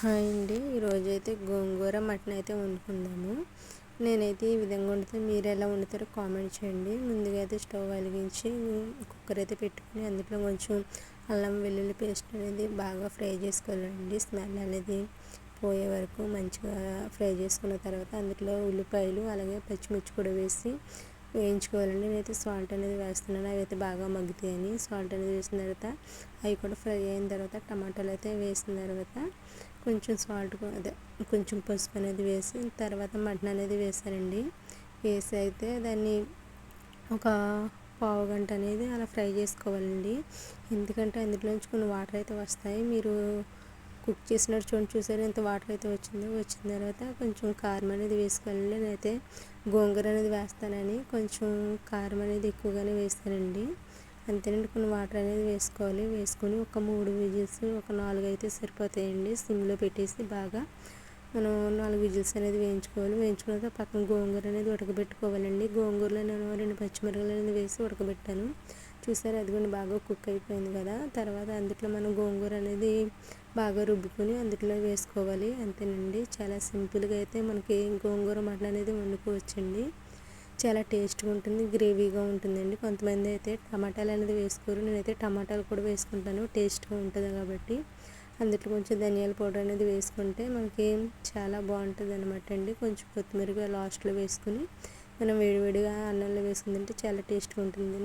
Hi అండి ఈరోజైతే గోంగూర mutton అయితే వండుకుందాము. నేనైతే ఈ విధంగా వండితే మీరు ఎలా వండుతారో కామెంట్ చేయండి. ముందుగా అయితే స్టవ్ వెలిగించి కుక్కర్ అయితే పెట్టుకుని అందులో కొంచెం అల్లం వెల్లుల్లి పేస్ట్ అనేది బాగా ఫ్రై చేసుకోవాలండి. స్మెల్ అనేది పోయే వరకు మంచిగా ఫ్రై చేసుకున్న తర్వాత అందులో ఉల్లిపాయలు అలాగే పచ్చిమిర్చి కూడా వేసి వేయించుకోవాలండి నేనైతే సాల్ట్ అనేది వేస్తున్నాను. అవి అయితే బాగా మగ్గుతాయని. సాల్ట్ అనేది వేసిన తర్వాత అవి కూడా ఫ్రై అయిన తర్వాత టమాటాలు అయితే వేసిన తర్వాత కొంచెం సాల్ట్ అదే కొంచెం పసుపు అనేది వేసి తర్వాత మటన్ అనేది వేసానండి వేసి అయితే దాన్ని ఒక పావు గంట అనేది అలా ఫ్రై చేసుకోవాలండి. ఎందుకంటే అందులోంచి కొన్ని వాటర్ అయితే వస్తాయి. మీరు కుక్ చేసినట్టు చూడండి చూసారు? ఎంత వాటర్ అయితే వచ్చిందో వచ్చిన తర్వాత కొంచెం కారం అనేది వేసుకోవాలి నేనైతే గోంగూర అనేది వేస్తానని కొంచెం కారం అనేది ఎక్కువగానే వేస్తానండి. అంతేనండి కొన్ని వాటర్ అనేది వేసుకోవాలి. వేసుకొని ఒక మూడు విజిల్స్ ఒక నాలుగు అయితే సరిపోతాయండి. సిమ్లో పెట్టేసి బాగా మనం నాలుగు విజిల్స్ అనేది వేయించుకోవాలి. వేయించుకున్న తర్వాత పక్కన గోంగూర అనేది ఉడకబెట్టుకోవాలండి. గోంగూరలో నేను రెండు పచ్చిమిరపకాయలు అనేది వేసి ఉడకబెట్టాను. చూసారు అది బాగా కుక్ అయిపోయింది కదా. తర్వాత అందులో మనం గోంగూర అనేది బాగా రుబ్బుకొని అందులో వేసుకోవాలి అంతేనండి. చాలా సింపుల్గా అయితే మనకి గోంగూర మటన్ అనేది వండుకోవచ్చండి. చాలా టేస్ట్గా ఉంటుంది గ్రేవీగా ఉంటుందండి. కొంతమంది అయితే టమాటాలు అనేది వేసుకోరు నేనైతే టమాటాలు కూడా వేసుకుంటాను టేస్ట్గా ఉంటుంది కాబట్టి. అందులో కొంచెం ధనియాల పౌడర్ అనేది వేసుకుంటే మనకి చాలా బాగుంటుంది అనమాట అండి. కొంచెం కొత్తిమీర లాస్ట్లో వేసుకుని మనం వేడివేడిగా అన్నంలో వేసుకుందంటే చాలా టేస్ట్గా ఉంటుంది.